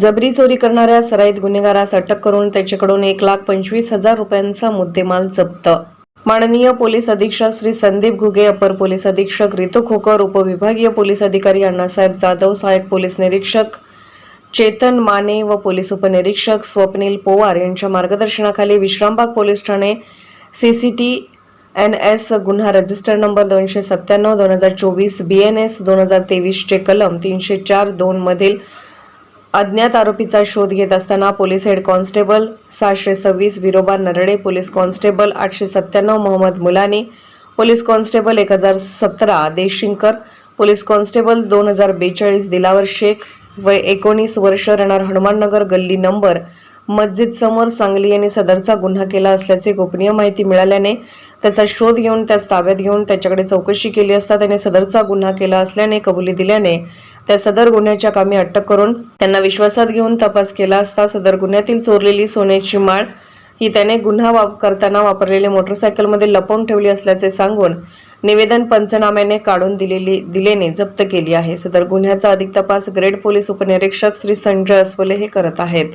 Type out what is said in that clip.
जबरी चोरी करणाऱ्या सराईत गुन्हेगारास अटक करून त्याच्याकडून एक लाख पंचवीस हजार रुपयांचा मुद्देमाल जप्त. माननीय पोलीस अधीक्षक श्री संदीप घुगे अपर पोलीस अधीक्षक रितू खोकर उपविभागीय पोलीस अधिकारी अण्णासाहेब जाधव सहाय्यक पोलीस निरीक्षक चेतन माने व पोलीस उपनिरीक्षक स्वप्नील पोवार यांच्या मार्गदर्शनाखाली Vishrambag police Thane C C T N S गुन्हा रजिस्टर नंबर दोनशे सत्त्याण्णव दोन हजार चोवीस बी एन एस दोन हजार तेवीसचे कलम तीनशे चार दोनमधील अज्ञात आरोपीचा शोध घेत असताना पोलीस हेड कॉन्स्टेबल सहाशे सव्वीस विरोबा नरडे पोलीस कॉन्स्टेबल आठशे सत्त्याण्णव मोहम्मद मुलानी पोलीस कॉन्स्टेबल एक हजार सतरा देशिंकर पोलीस कॉन्स्टेबल दोन हजार बेचाळीस दिलावर शेख वय एकोणीस वर्ष राहणार हनुमाननगर गल्ली नंबर. मस्जिद समोर सांगली यांनी सदरचा गुन्हा केला असल्याचे गोपनीय माहिती मिळाल्याने त्याचा शोध घेऊन त्यास ताब्यात घेऊन त्याच्याकडे चौकशी केली असता त्याने सदरचा गुन्हा केला असल्याने कबुली दिल्याने त्या सदर गुन्ह्याच्या कामी अटक करून त्यांना विश्वासात घेऊन तपास केला असता सदर गुन्ह्यातील चोरलेली सोन्याची माळ ही त्याने गुन्हा वाप करताना वापरलेल्या मोटरसायकलमध्ये लपवून ठेवली असल्याचे सांगून निवेदन पंचनाम्याने काढून दिलेली दिलेने जप्त केली आहे. सदर गुन्ह्याचा अधिक तपास ग्रेड पोलीस उपनिरीक्षक श्री संजय अस्वले हे करत आहेत.